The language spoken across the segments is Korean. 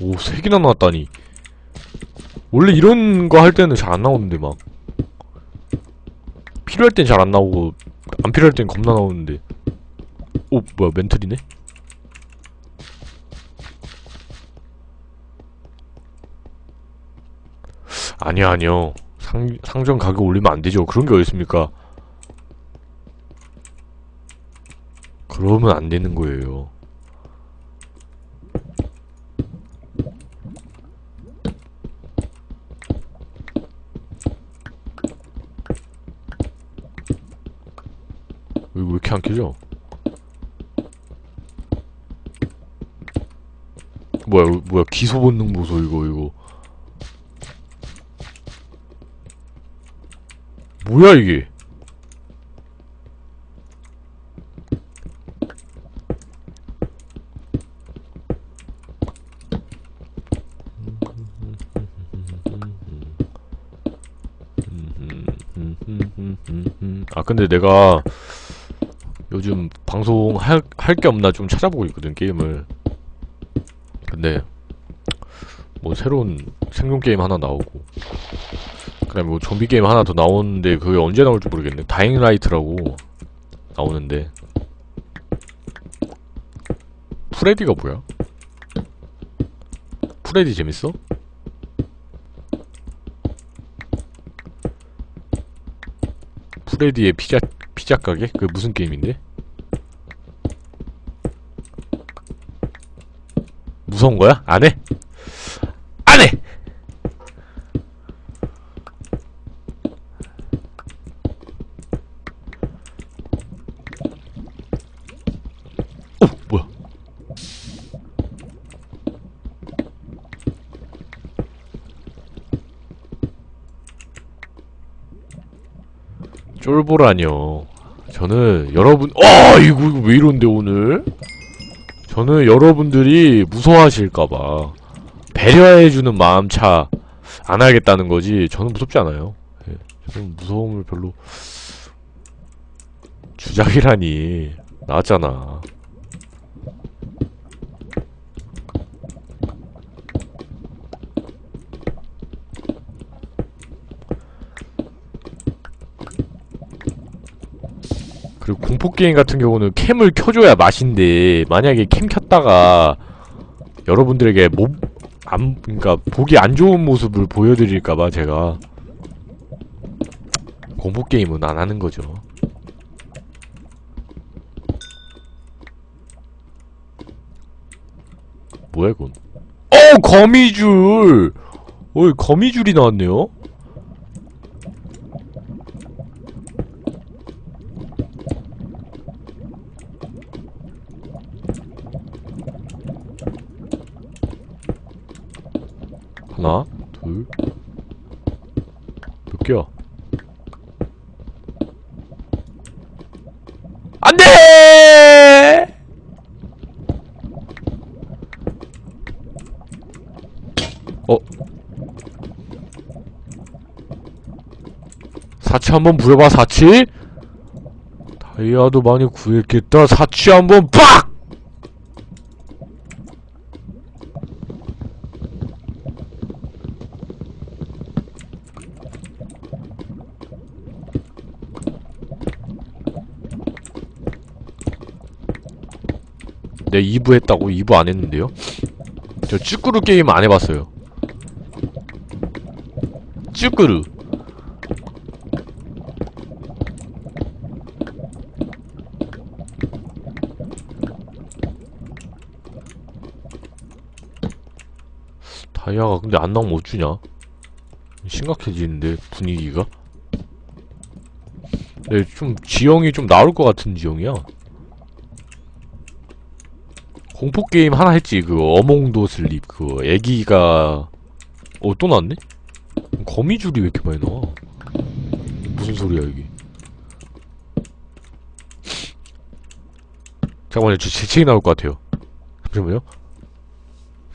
오, 세 개나 나왔다니. 원래 이런 거 할 때는 잘 안 나오는데, 막. 필요할 땐 잘 안 나오고, 안 필요할 땐 겁나 나오는데. 오, 뭐야, 멘틀이네? 아니요, 아니요. 상, 상점 가격 올리면 안 되죠. 그런 게 어딨습니까? 그러면 안 되는 거예요. 이렇게 안 켜져? 뭐야, 뭐야, 기소 본능 보소, 이거, 이거. 뭐야, 이게? 아 근데 내가 요즘 방송 할 할 게 없나 좀 찾아보고 있거든 게임을 근데 뭐 새로운 생존 게임 하나 나오고 그다음에 뭐 좀비 게임 하나 더 나오는데 그게 언제 나올지 모르겠네 다잉 라이트라고 나오는데 프레디가 뭐야? 프레디 재밌어? 프레디의 피자 피자 가게? 그게 무슨 게임인데? 무서운 거야? 안 해? 안 해! 쫄보라뇨. 저는 여러분, 어, 이거, 이거 왜 이런데 오늘? 저는 여러분들이 무서워하실까봐 배려해주는 마음 차 안 하겠다는 거지. 저는 무섭지 않아요. 예, 저는 무서움을 별로 주작이라니 나왔잖아. 그리고 공포게임 같은 경우는 캠을 켜줘야 맛인데 만약에 캠 켰다가 여러분들에게 못, 안, 그니까 보기 안 좋은 모습을 보여드릴까봐 제가 공포게임은 안 하는 거죠. 뭐야 이건? 어 거미줄! 어이 거미줄이 나왔네요? 하나, 둘, 몇 개야? 안 돼! 어? 사치 한번 부려봐, 사치? 다이아도 많이 구했겠다, 사치 한번 빡! 네 2부 했다고? 2부 안 했는데요? 저 쭈꾸루 게임 안 해봤어요. 쭈꾸루. 다이아가 근데 안 나오면 어쩌냐? 심각해지는데 분위기가? 네, 좀 지형이 좀 나올 것 같은 지형이야 공포 게임 하나 했지 그 어몽도 슬립 그 애기가 어 또 나왔네? 거미줄이 왜 이렇게 많이 나와? 무슨 소리야 이게? 잠깐만요. 저 재채기 나올 것 같아요. 잠시만요.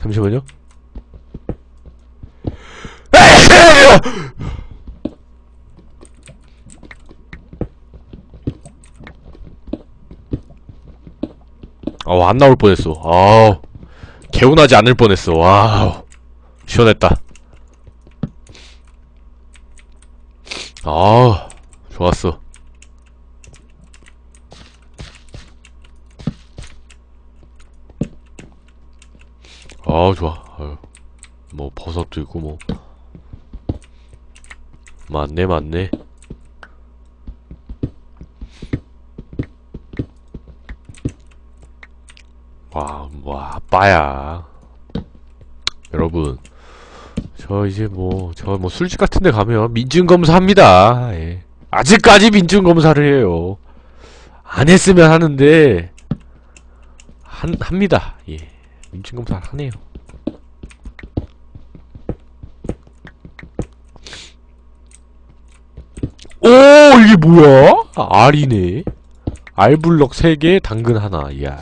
잠시만요 어, 안 나올 뻔했어. 아우. 개운하지 않을 뻔했어. 와우. 시원했다. 아, 좋았어. 아, 좋아. 아유, 뭐 버섯도 있고 뭐 맞네, 맞네. 와, 뭐 아빠야. 여러분, 저 이제 뭐 저 뭐 술집 같은 데 가면 민증 검사 합니다. 예. 아직까지 민증 검사를 해요. 안 했으면 하는데 한 합니다. 예, 민증 검사를 하네요. 오 이게 뭐야? 아, 알이네. 알블럭 3개, 당근 하나. 이야.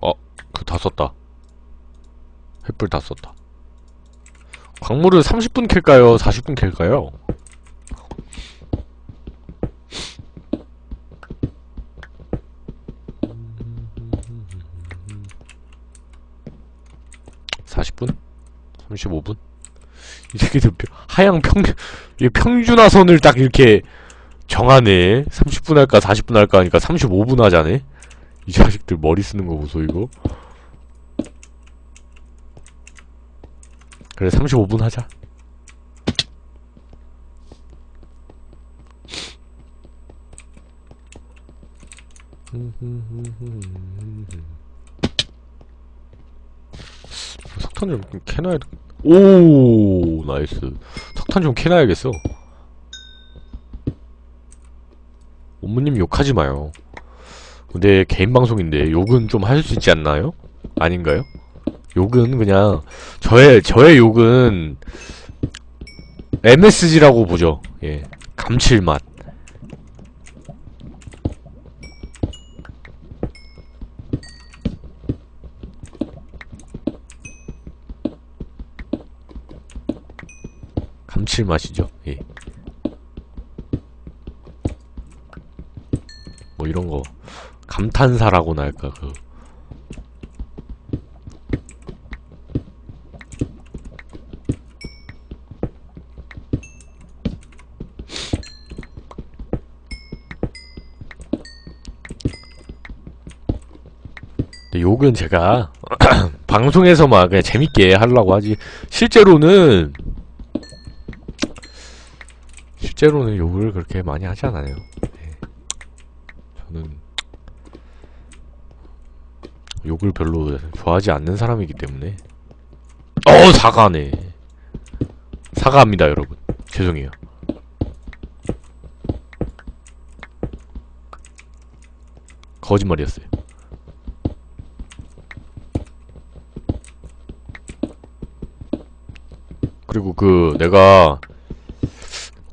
어, 그 다 썼다. 횃불 다 썼다. 광물을 30분 캘까요? 40분 캘까요? 사십 분? 35분? 이 새끼들 평- 하향 평, 이 평준화선을 딱 이렇게 정하네. 30분 할까, 40분 할까 하니까 35분 하자네. 이 자식들 머리 쓰는 거 보소, 이거. 그래, 35분 하자. 석탄 좀 캐놔야 오 나이스 석탄 좀 캐놔야겠어 옴무님 욕하지 마요 근데 개인 방송인데 욕은 좀 할 수 있지 않나요? 아닌가요? 욕은 그냥 저의 저의 욕은 MSG라고 보죠. 예. 감칠맛. 감칠맛이죠. 예. 뭐 이런 거. 감탄사라고나 할까 그 욕은 제가 방송에서만 그냥 재밌게 하려고 하지 실제로는 실제로는 욕을 그렇게 많이 하지 않아요. 네. 저는 욕을 별로 좋아하지 않는 사람이기 때문에. 어 사과네. 사과합니다, 여러분. 죄송해요. 거짓말이었어요. 그리고 그 내가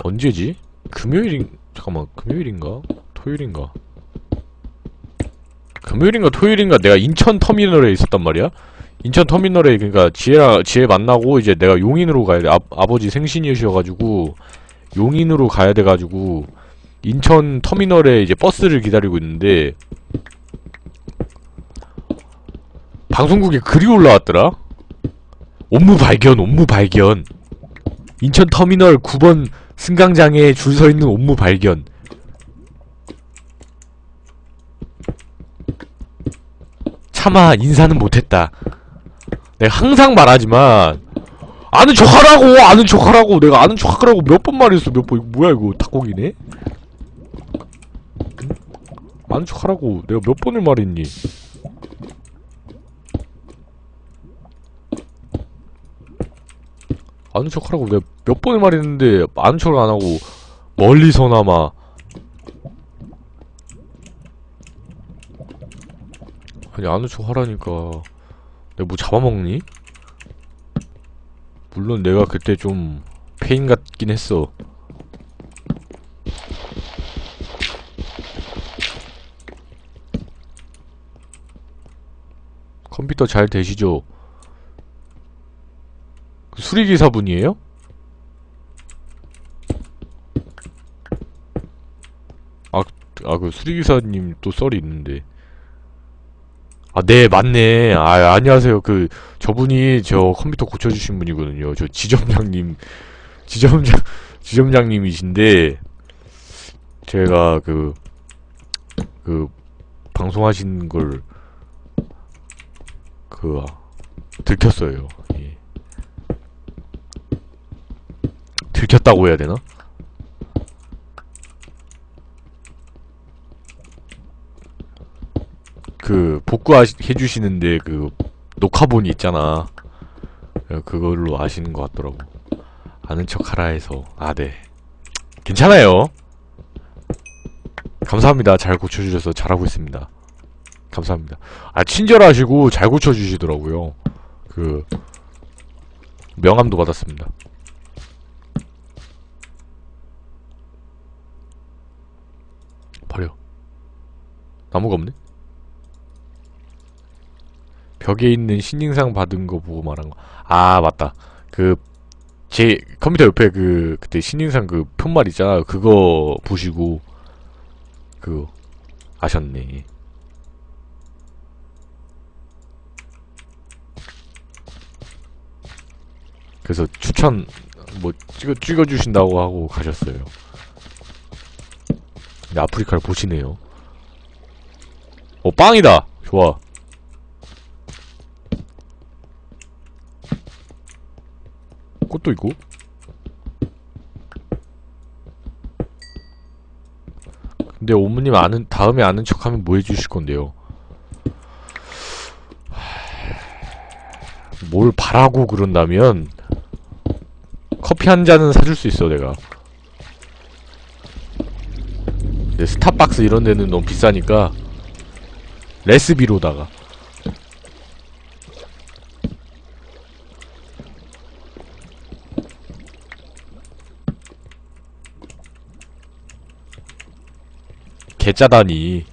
언제지? 금요일인 잠깐만 금요일인가? 토요일인가? 금요일인가 토요일인가 내가 인천 터미널에 있었단 말이야. 인천 터미널에 그러니까 지혜랑 지혜 만나고 이제 내가 용인으로 가야 돼. 아, 아버지 생신이셔가지고 용인으로 가야 돼가지고 인천 터미널에 이제 버스를 기다리고 있는데 방송국에 글이 올라왔더라. 업무 발견, 업무 발견. 인천 터미널 9번 승강장에 줄 서 있는 옴무 발견. 차마 인사는 못했다. 내가 항상 말하지만 아는 척하라고 아는 척하라고 내가 아는 척하라고 몇 번 말했어 몇 번 이거 뭐야 이거 닭고기네? 응? 아는 척하라고 내가 몇 번을 말했니? 아는 척하라고 내가 몇 번을 말했는데 아는 척을 안 하고 멀리서나마 아니 아는 척 하라니까 내가 뭐 잡아먹니? 물론 내가 그때 좀 페인 같긴 했어 컴퓨터 잘 되시죠? 수리기사분이에요? 아, 아, 그 수리기사님 또 썰이 있는데. 아, 네, 맞네. 아, 안녕하세요. 그, 저분이 저 컴퓨터 고쳐주신 분이거든요. 저 지점장님, 지점장, 지점장님이신데, 제가 그, 그, 방송하신 걸, 그, 들켰어요. 예. 들켰다고 해야 되나? 그 복구해주시는데 그 녹화본이 있잖아. 어, 그걸로 아시는 것 같더라고. 아는 척 하라 해서 아 네. 괜찮아요. 감사합니다. 잘 고쳐주셔서 잘하고 있습니다. 감사합니다. 아 친절하시고 잘 고쳐주시더라고요. 그 명함도 받았습니다. 버려. 나무가 없네. 벽에 있는 신인상 받은 거 보고 말한 거. 아 맞다. 그 제 컴퓨터 옆에 그 그때 신인상 그 편말 있잖아. 그거 보시고 그 아셨네. 그래서 추천 뭐 찍어 찍어 주신다고 하고 가셨어요. 근데 아프리카를 보시네요. 어 빵이다. 좋아. 꽃도 있고. 근데 오무님 아는 다음에 아는 척하면 뭐 해주실 건데요? 뭘 바라고 그런다면 커피 한 잔은 사줄 수 있어 내가. 근데 스타박스 이런 데는 너무 비싸니까 레스비로다가. 개짜다니.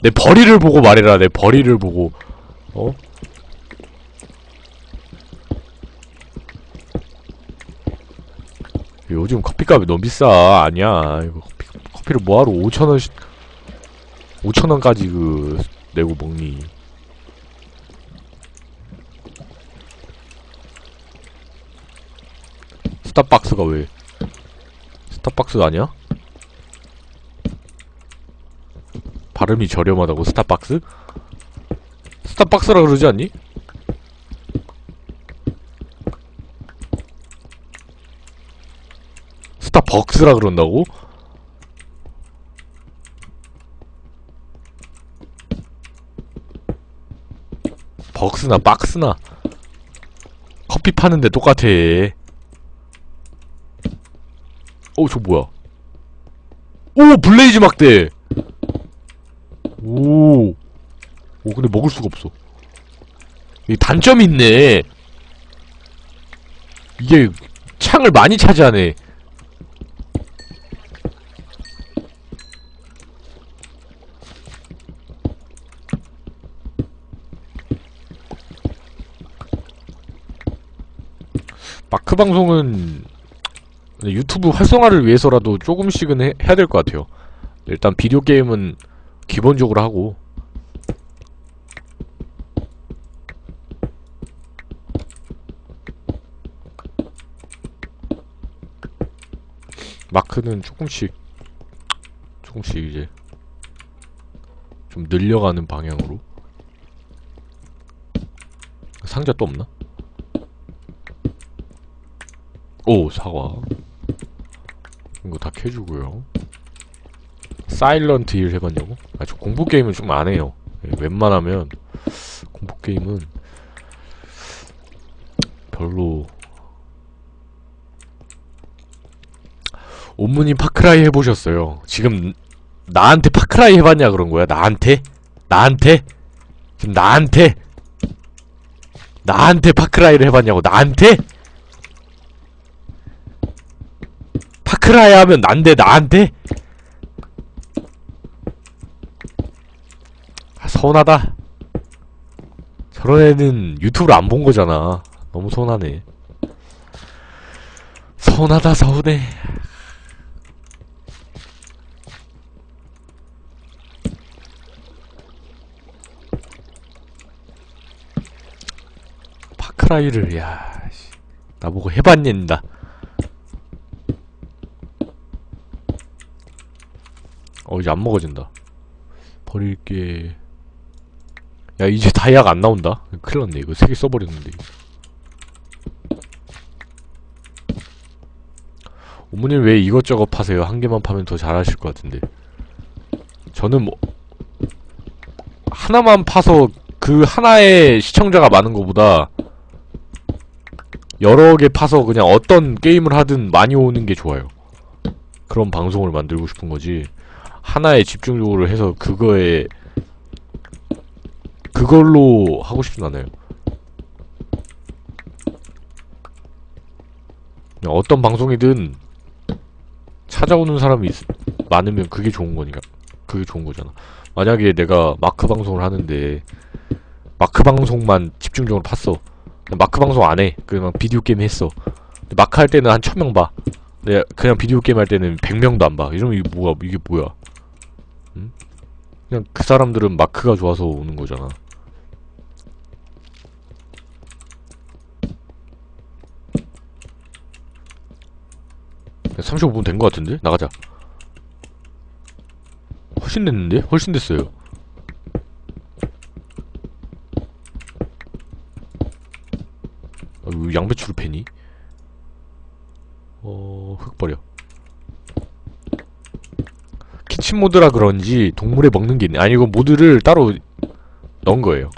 내 벌이를 보고 말해라 내 벌이를 보고. 어? 요즘 커피값이 너무 비싸. 아니야. 이거 커피, 커피를 뭐하러 5천원씩 5천원까지 그 내고 먹니 스타박스가 왜 스타박스 아니야? 발음이 저렴하다고 스타박스? 스타박스라 그러지 않니? 스타벅스라 그런다고? 벅스나 박스나 커피 파는데 똑같아 어 저 뭐야 오 블레이즈 막대 오. 오, 근데 먹을 수가 없어. 이 단점이 있네. 이게 창을 많이 차지하네. 마크 방송은 유튜브 활성화를 위해서라도 조금씩은 해, 해야 될 것 같아요. 일단 비디오 게임은 기본적으로 하고 마크는 조금씩 조금씩 이제 좀 늘려가는 방향으로 상자 또 없나? 오 사과 이거 다 캐주고요 사일런트 힐 해봤냐고? 아, 저 공포 게임은 좀 안 해요. 예, 웬만하면 공포 게임은 별로 온무님 파크라이 해보셨어요. 지금 나한테 파크라이 해봤냐 그런 거야? 나한테? 나한테? 지금 나한테? 나한테 파크라이를 해봤냐고? 나한테? 파크라이 하면 난데 나한테? 아, 서운하다. 저런 애는 유튜브를 안 본 거잖아. 너무 서운하네. 서운하다 서운해. 파크라이를 야, 씨. 나보고 해봤는다. 이제 안 먹어진다. 버릴게. 야 이제 다이아가 안 나온다. 큰일 났네 이거 세 개 써버렸는데. 어머님 왜 이것저것 파세요? 한 개만 파면 더 잘하실 것 같은데. 저는 뭐 하나만 파서 그 하나의 시청자가 많은 것보다 여러 개 파서 그냥 어떤 게임을 하든 많이 오는 게 좋아요. 그런 방송을 만들고 싶은 거지. 하나에 집중적으로 해서 그거에 그걸로 하고 싶진 않아요. 어떤 방송이든 찾아오는 사람이 있, 많으면 그게 좋은 거니까 그게 좋은 거잖아. 만약에 내가 마크 방송을 하는데 마크 방송만 집중적으로 팠어. 마크 방송 안 해. 그냥 비디오 게임 했어. 마크 할 때는 한 천 명 봐. 그냥 비디오 게임 할 때는 백 명도 안 봐. 이러면 이게 뭐야? 이게 뭐야? 응? 그냥 그 사람들은 마크가 좋아서 오는 거잖아. 35분 된거 같은데? 나가자. 훨씬 됐는데? 훨씬 됐어요. 아, 왜 양배추를 패니? 어, 흙 버려. 키친 모드라 그런지 동물에 먹는 게 있네. 아니, 이거 모드를 따로 넣은 거예요.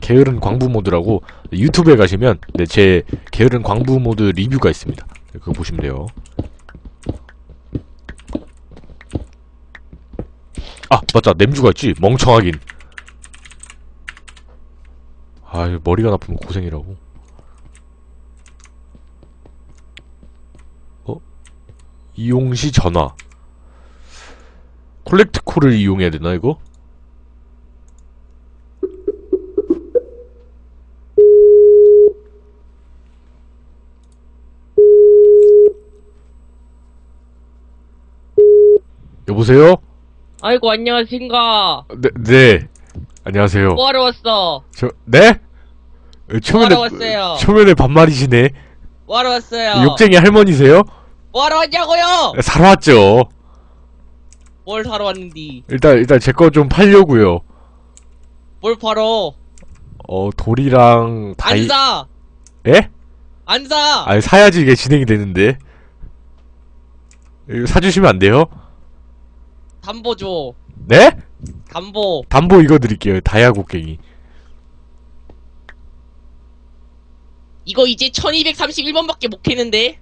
게으른 광부 모드라고 유튜브에 가시면 네, 제 게으른 광부 모드 리뷰가 있습니다. 그거 보시면 돼요. 아 맞다 냄주가 있지 멍청하긴 아유 머리가 나쁘면 고생이라고 어? 이용시 전화 콜렉트 콜을 이용해야 되나 이거? 여보세요? 아이고 안녕하신가 네, 네. 안녕하세요. 뭐하러 왔어 저, 네? 어, 초면에, 뭐하러 왔어요? 초면에 반말이시네. 뭐하러 왔어요 욕쟁이 할머니세요? 뭐하러 왔냐고요 사러 왔죠. 뭘 사러 왔는디 일단, 일단 제 거 좀 팔려고요. 뭘 팔어 어, 돌이랑 다이, 안 사 예? 안 사 아니, 사야지 이게 진행이 되는데. 이거 사주시면 안 돼요? 담보 줘 네? 담보 담보 이거 드릴게요. 다이아 곡괭이. 이거 이제 1231번밖에 못 캐는데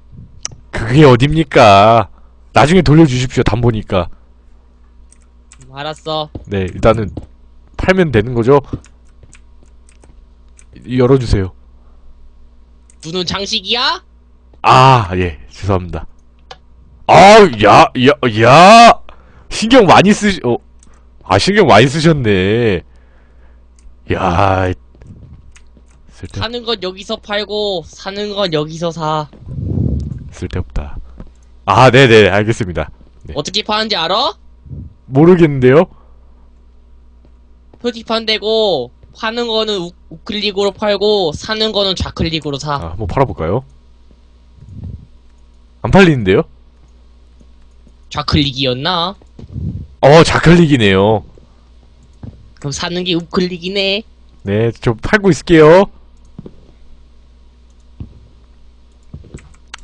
그게 어딥니까? 나중에 돌려주십시오. 담보니까. 음, 알았어 네, 일단은 팔면 되는 거죠? 열어주세요. 눈은 장식이야? 아, 예, 죄송합니다. 아, 야, 야, 야! 신경 많이 쓰시, 어, 아, 신경 많이 쓰셨네. 야, 쓸데, 사는 건 여기서 팔고 사는 건 여기서 사 쓸데없다. 아, 네네, 알겠습니다. 네. 어떻게 파는지 알아? 모르겠는데요? 표지판 대고 파는 거는 우, 우클릭으로 팔고 사는 거는 좌클릭으로 사 아, 한번 팔아볼까요? 안 팔리는데요? 좌클릭이었나? 어, 자클릭이네요. 그럼 사는 게 우클릭이네 네, 저 팔고 있을게요.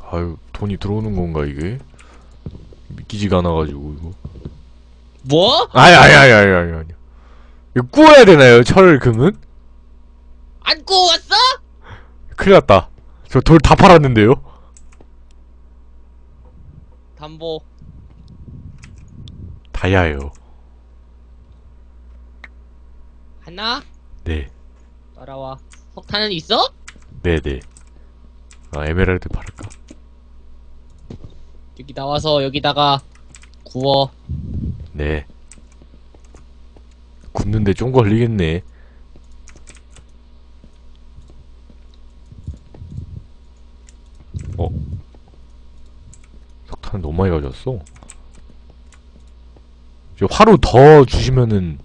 아유, 돈이 들어오는 건가, 이게? 믿기지가 않아가지고, 이거. 뭐? 아니, 아니, 아니, 아니, 아니, 아니. 이거 구워야 되나요, 철, 금은? 안 구웠어? 큰일 났다. 저 돌 다 팔았는데요? 담보 다이아예요. 하나 네, 따라와 석탄은 있어? 네네. 아, 에메랄드 팔을까? 여기 나와서 여기다가 구워 네. 굽는데 좀 걸리겠네. 어? 석탄 너무 많이 가져왔어. 저 화로 더 주시면은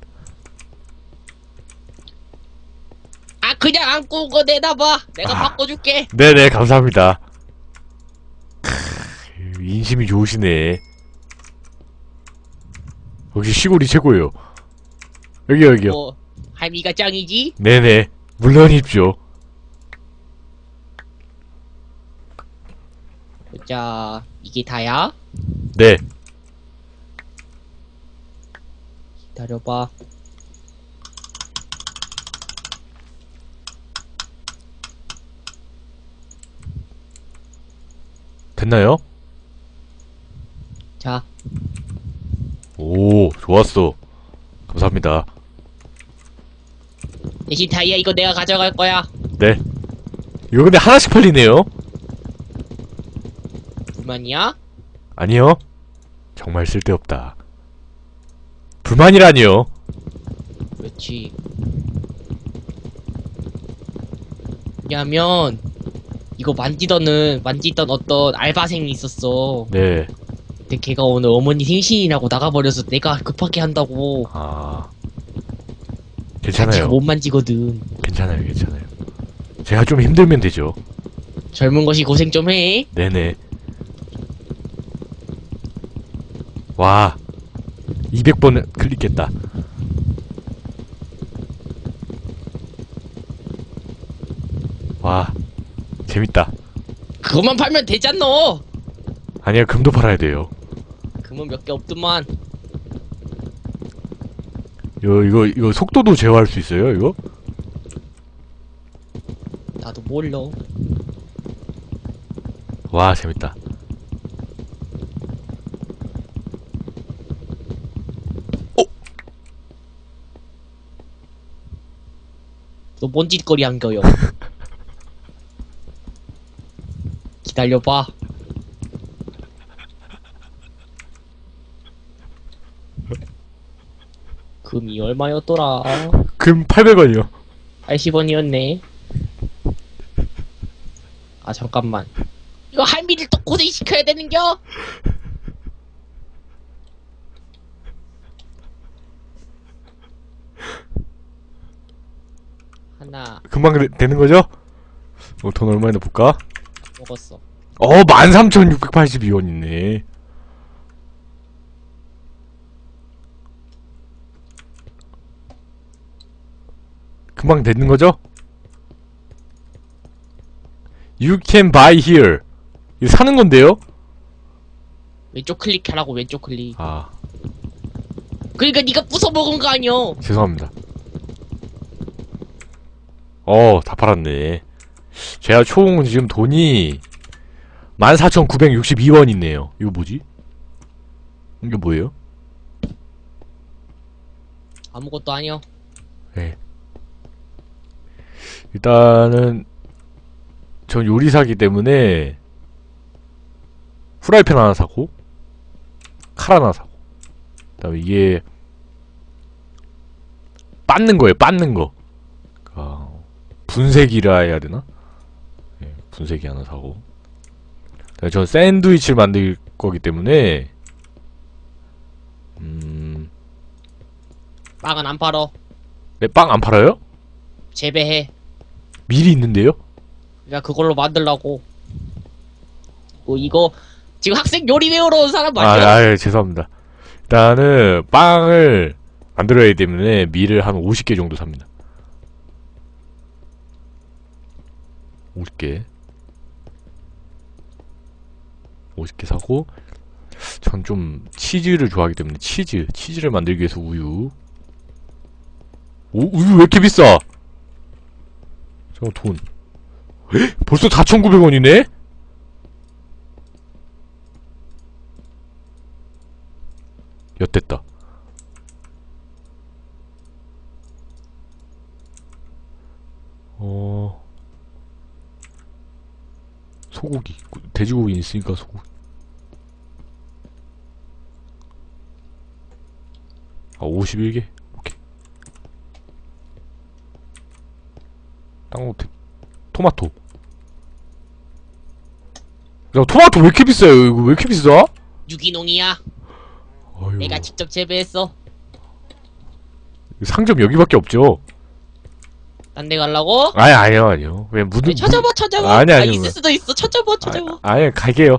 아 그냥 안고 온 거 내놔봐 내가 아. 바꿔줄게 네네 감사합니다 크, 인심이 좋으시네 역시 시골이 최고예요. 여기요 여기요. 뭐 할미가 짱이지 네네 물론입죠. 자 이게 다야 네. 기다려봐 됐나요? 자 오 좋았어. 감사합니다. 대신 다이아 이거 내가 가져갈 거야 네. 이거 근데 하나씩 팔리네요. 불만이야? 아니요. 정말 쓸데없다. 불만이라니요. 그렇지 왜냐면 이거 만지더는 만지던 어떤 알바생이 있었어 네. 근데 걔가 오늘 어머니 생신이라고 나가버려서 내가 급하게 한다고 아. 괜찮아요. 못 만지거든 괜찮아요. 괜찮아요. 제가 좀 힘들면 되죠. 젊은 것이 고생 좀해 네네. 와. 200번 클릭했다. 와. 재밌다. 그것만 팔면 되잖아 아니야, 금도 팔아야 돼요. 금은 몇개 없더만. 이거, 이거, 이거 속도도 제어할 수 있어요, 이거? 나도 몰라. 와, 재밌다. 너 뭔 짓거리 한겨요? 기다려봐 이 얼마였더라 금 800원이요. 80원이었네 아 잠깐만 이거 할미를 또 고생시켜야 되는겨? 하나 금방 되- 되는 거죠? 어, 돈 얼마나 볼까? 먹었어 어, 13,682원 있네. 금방 되는 거죠? You can buy here. 이거 사는 건데요? 왼쪽 클릭하라고 왼쪽 클릭 아, 그러니까 네가 부숴 먹은 거 아니여 죄송합니다. 어, 다 팔았네. 제가 총 지금 돈이 14,962원 있네요. 이거 뭐지? 이게 뭐예요? 아무것도 아니여 네. 일단은 전 요리사기 때문에 후라이팬 하나 사고 칼 하나 사고 그 다음에 이게 빻는 거예요. 빻는 거. 아, 분쇄기라 해야 되나? 네, 분쇄기 하나 사고. 전 샌드위치를 만들 거기 때문에 음, 빵은 안 팔어 네, 빵 안 팔아요? 재배해 미리 있는데요? 그러니까 그걸로 만들라고 뭐 이거 지금 학생 요리 배우러 온 사람 아, 맞냐? 아, 예, 죄송합니다. 일단은 빵을 만들어야 하기 때문에 밀을 한 50개 정도 삽니다. 50개. 50개 사고 전 좀 치즈를 좋아하기 때문에 치즈, 치즈를 만들기 위해서 우유. 오, 우유 왜 이렇게 비싸? 잠깐 돈. 에? 벌써 4,900원이네? 엿됐다. 어. 소고기. 돼지고기 있으니까 소고기. 아, 51개? 오케이. 땅, 테, 토마토. 야, 토마토 왜 이렇게 비싸요? 이거 왜 이렇게 비싸? 유기농이야. 어휴. 내가 직접 재배했어. 상점 여기밖에 없죠. 딴 데 갈라고? 아니 아니요 아니요. 왜 무슨 찾아봐 찾아봐. 아니, 아, 아니, 있을 뭐. 수도 있어. 찾아봐 찾아봐. 아, 아니 갈게요.